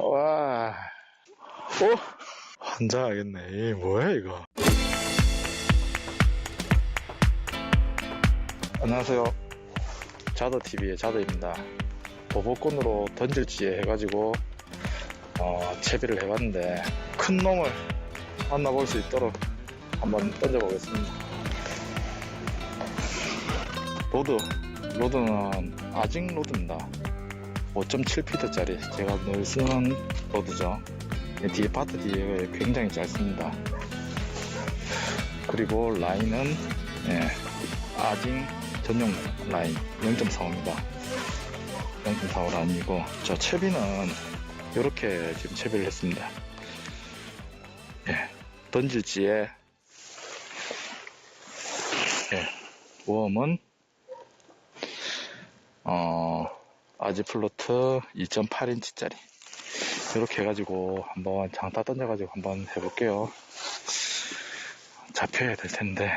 와, 오, 환장하겠네. 이 뭐야 이거? 안녕하세요. 자더 TV의 자더입니다. 보복권으로 던질지에 해가지고 어, 채비를 해봤는데 큰 놈을 만나볼 수 있도록 한번 던져보겠습니다. 로드, 로드는 아직 로드입니다. 5.7피트짜리 제가 늘 쓰는 로드죠. 이 뒤에 파트 뒤에 굉장히 짧습니다. 그리고 라인은 예, 아징 전용 라인 0.45입니다. 0.45 라인이고 저 채비는 이렇게 지금 채비를 했습니다. 예, 던질지에 예, 웜은 어, 아지플로트 2.8인치 짜리 이렇게 해가지고 한번 장타 던져가지고 한번 해볼게요. 잡혀야 될 텐데.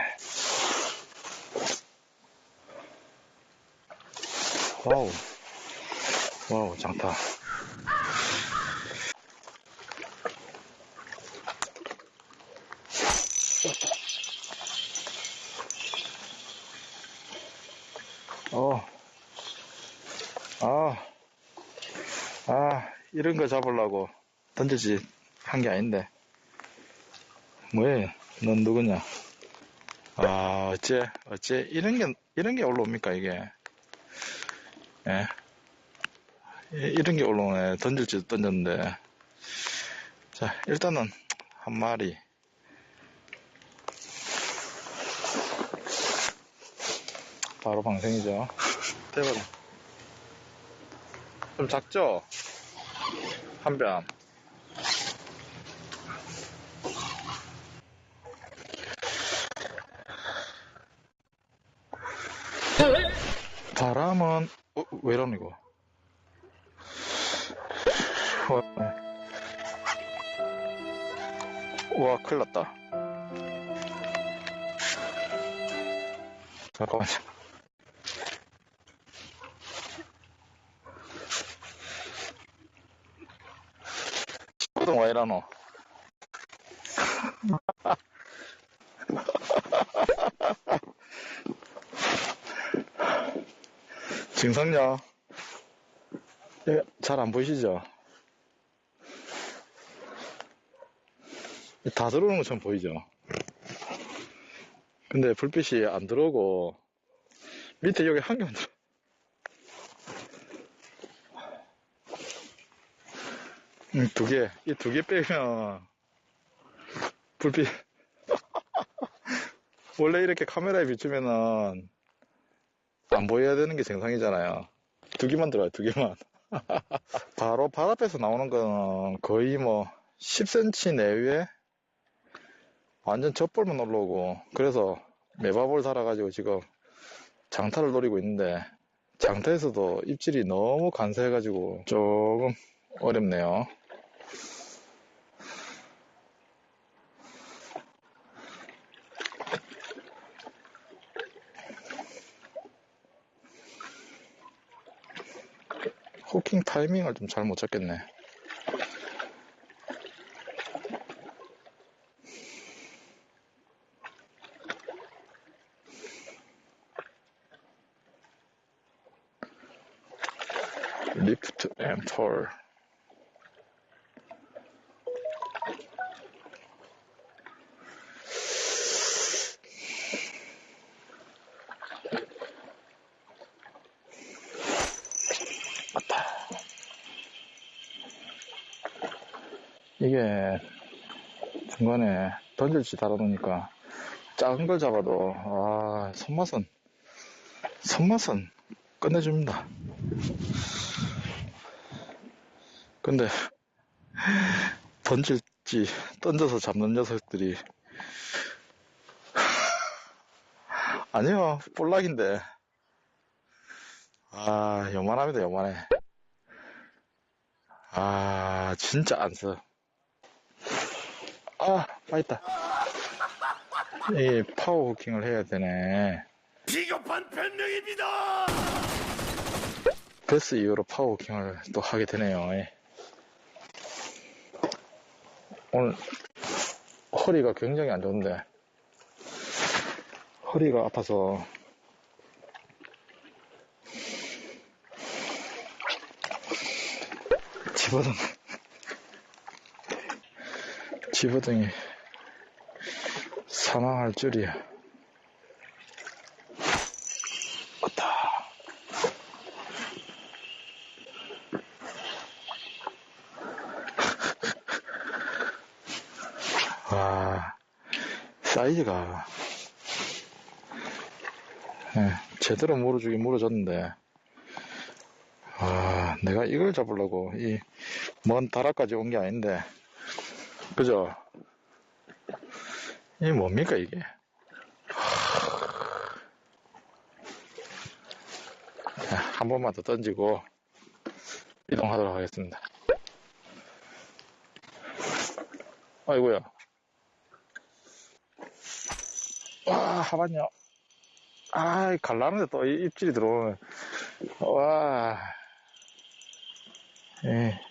와우. 와우, 장타. 어. 아. 아, 이런 거 잡으려고 던지지 한 게 아닌데. 뭐해? 넌 누구냐? 아, 어째, 어째, 이런 게, 이런 게 올라옵니까, 이게? 예. 이- 이런 게 올라오네. 던질지도 던졌는데. 자, 일단은, 한 마리. 바로 방생이죠. 대박. 좀 작죠? 한 뺨. 바람은, 어, 왜 이러는 이거? 와, 우와, 큰일 났다. 잠깐만요. 보통 왜 이러노? 증상요? 잘 안 보이시죠? 다 들어오는 것처럼 보이죠? 근데 불빛이 안 들어오고 밑에 여기 한 개만 들어. 음, 두 개. 이 두 개 빼면 불빛 원래 이렇게 카메라에 비추면은 안 보여야 되는 게 정상이잖아요. 두 개만 들어요, 두 개만. 바로 바닥에서 나오는 거는 거의 뭐 10cm 내외 완전 젖볼만 올라오고 그래서 매밥을 달아가지고 지금 장타를 노리고 있는데 장타에서도 입질이 너무 간사해가지고 조금 어렵네요. 호 킹 타이밍을 좀 잘 못 잡겠네. 리프트 앤 폴. 이게 중간에 던질지 달아놓으니까 작은 걸 잡아도 아 손맛은 손맛은 끝내줍니다. 근데 던질지 던져서 잡는 녀석들이 아니요 볼락인데 아 요만합니다 요만해 아 진짜 안 써. 아 빠있다. 이 파워 후킹을 해야 되네. 비겁한 변명입니다. 베스 이후로 파워 후킹을 또 하게 되네요. 예. 오늘 허리가 굉장히 안 좋은데. 허리가 아파서. 집어등 집어등이 사망할 줄이야. 왔다. 와 사이즈가 예, 제대로 물어주긴 물어줬는데 아 내가 이걸 잡으려고 이 먼 다락까지 온 게 아닌데 그죠? 이게 뭡니까 이게? 자, 한 번만 더 던지고 이동하도록 하겠습니다. 아이고야. 와 하반요. 아이 갈라는데 또이 입질이 들어오네. 와. 예.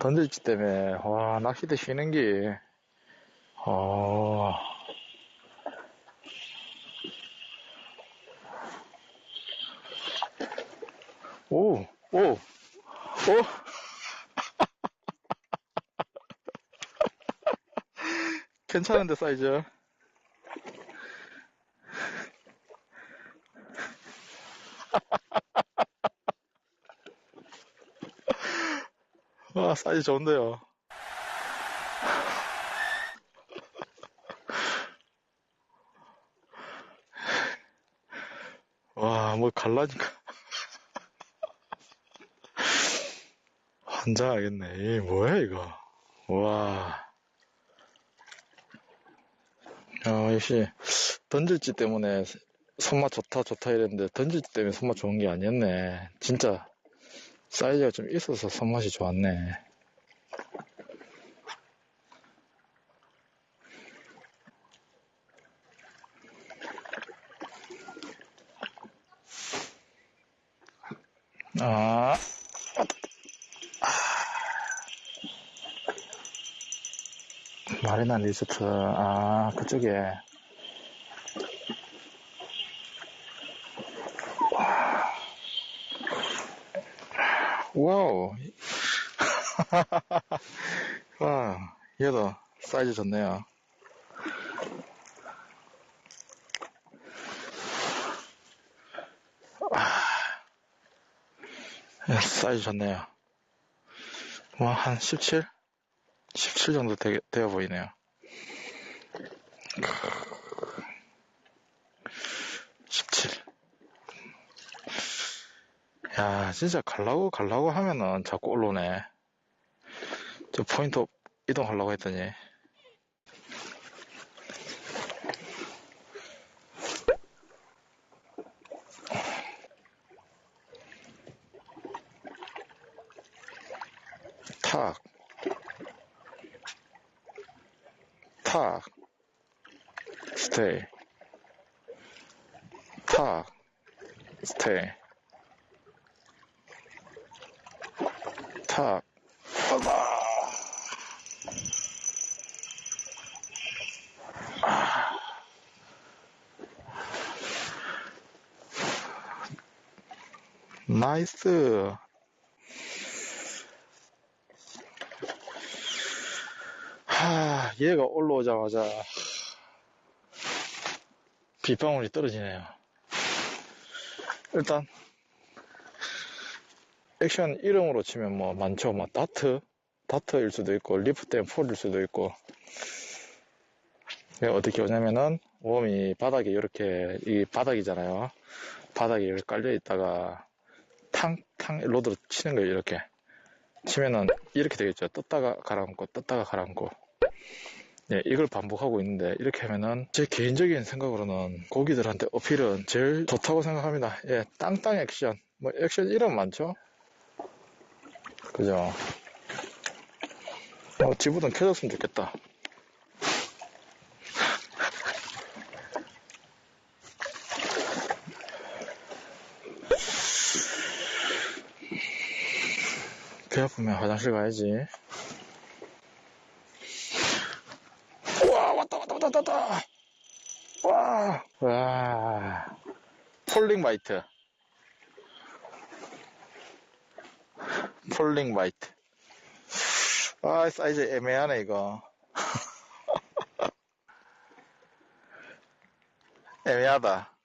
던질지 때문에 와 낚시대 쉬는 게 어. 오, 오, 오. 괜찮은데 사이즈. 사이즈 좋은데요. 와, 뭐 갈라니까. 환장하겠네. 이 뭐야, 이거. 와. 야, 역시, 던질지 때문에 손맛 좋다, 좋다 이랬는데, 던질지 때문에 손맛 좋은 게 아니었네. 진짜, 사이즈가 좀 있어서 손맛이 좋았네. 아, 마리나 리조트, 아, 그쪽에. 와우. 와, 얘도 사이즈 좋네요. 사이즈 좋네요. 뭐, 한 17? 17 정도 되, 되어 보이네요. 17. 야, 진짜 갈라고 갈라고 하면은 자꾸 올라오네. 저 포인트 이동하려고 했더니. 탁. 탁. 스테이. 탁. 스테이. 탁. 아가. 나이스. 하, 얘가 올라오자마자 빗방울이 떨어지네요. 일단 액션 이름으로 치면 뭐 많죠. 뭐 다트, 다트일 수도 있고 리프트 앤 폴일 수도 있고 어떻게 오냐면은 웜이 바닥에 이렇게 이 바닥이잖아요. 바닥에 이렇게 깔려 있다가 탕탕 로드로 치는 거예요. 이렇게 치면은 이렇게 되겠죠. 떴다가 가라앉고 떴다가 가라앉고 예, 이걸 반복하고 있는데 이렇게 하면은 제 개인적인 생각으로는 고기들한테 어필은 제일 좋다고 생각합니다. 예, 땅땅 액션. 뭐 액션 이름 많죠? 그죠? 어, 지부등 켜졌으면 좋겠다. 배 아프면 화장실 가야지. 왔다. 와, 와. 폴링 마이트. 폴링 마이트. 아, 사이즈 애매하네, 이거. 애매하다.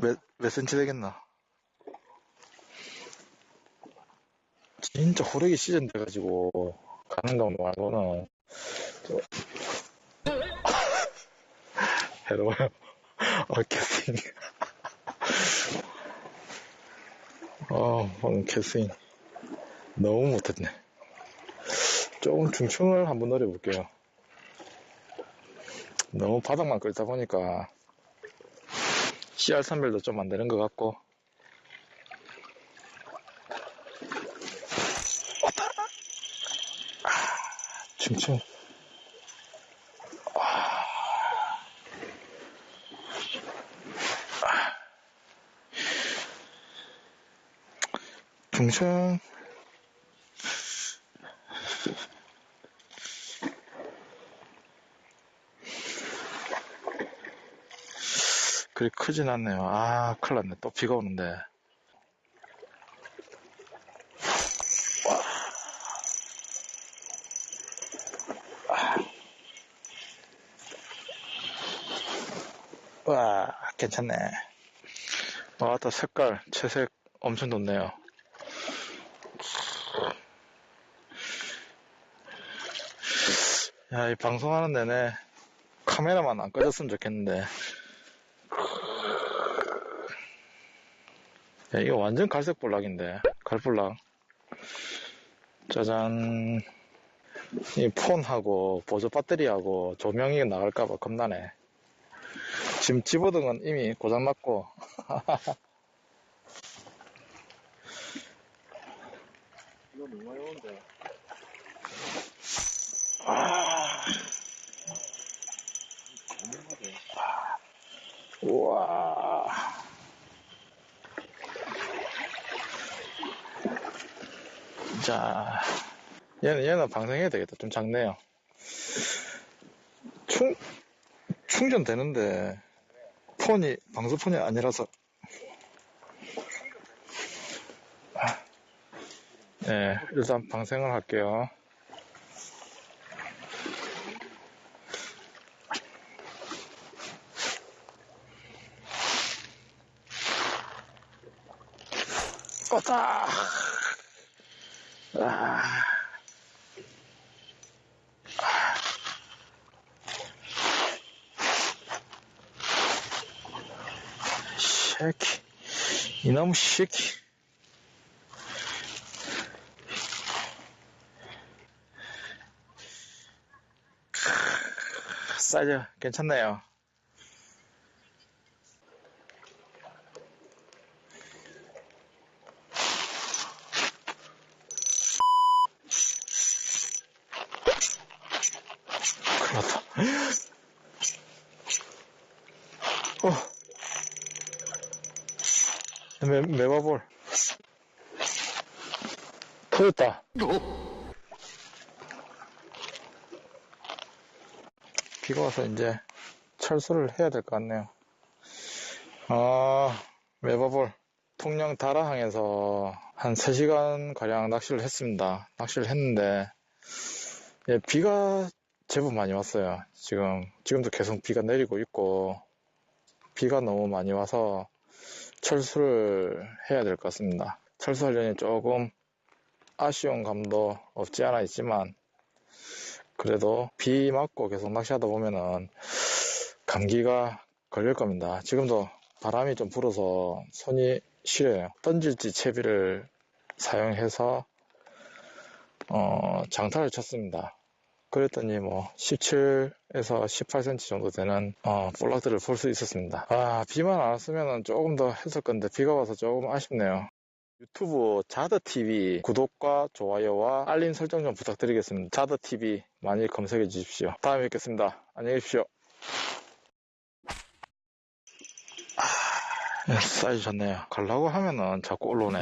몇, 몇 센치 되겠나? 진짜 호르기 시즌 돼가지고, 가는 거 말고는, 저... 해로워요. 어, 캐스팅. 어, 오늘 캐스팅. 너무 못했네. 조금 중충을 한번 노려볼게요. 너무 바닥만 끌다 보니까 CR 선별도 좀 안 되는 것 같고 왔다! 아, 중충 중충 그리 크진 않네요. 아, 큰일 났네. 또 비가 오는데. 와, 와, 괜찮네. 와, 또 색깔, 채색 엄청 좋네요. 야, 이 방송하는 내내 카메라만 안 꺼졌으면 좋겠는데. 야, 이거 완전 갈색 볼락인데. 갈볼락. 짜잔. 이 폰하고 보조 배터리하고 조명이 나갈까봐 겁나네. 지금 집어등은 이미 고장났고. 이거 너무 어려운데. 아, 너무 하대. 우와. 자, 얘는, 얘는 방생해야 되겠다. 좀 작네요. 충, 충전되는데, 폰이, 방수폰이 아니라서. 아, 네, 일단 방생을 할게요. 껐다! 아. 새끼. 이놈 새끼. 사이즈 괜찮네요. 어. 매, 매바볼. 터졌다. 비가 와서 이제 철수를 해야 될 것 같네요. 아, 매바볼. 통영 다라항에서 한 3시간 가량 낚시를 했습니다. 낚시를 했는데, 예, 비가 제법 많이 왔어요. 지금, 지금도 계속 비가 내리고 있고, 비가 너무 많이 와서 철수를 해야 될 것 같습니다. 철수하려니 조금 아쉬운 감도 없지 않아 있지만, 그래도 비 맞고 계속 낚시하다 보면은 감기가 걸릴 겁니다. 지금도 바람이 좀 불어서 손이 시려요. 던질지 채비를 사용해서 어, 장타를 쳤습니다. 그랬더니 뭐 17에서 18cm 정도 되는 어, 볼락들을 볼 수 있었습니다. 아 비만 안 왔으면 조금 더 했을 건데 비가 와서 조금 아쉽네요. 유튜브 자드TV 구독과 좋아요와 알림 설정 좀 부탁드리겠습니다. 자드TV 많이 검색해 주십시오. 다음에 뵙겠습니다. 안녕히 계십시오. 아, 사이즈 좋네요. 가려고 하면은 자꾸 올라오네.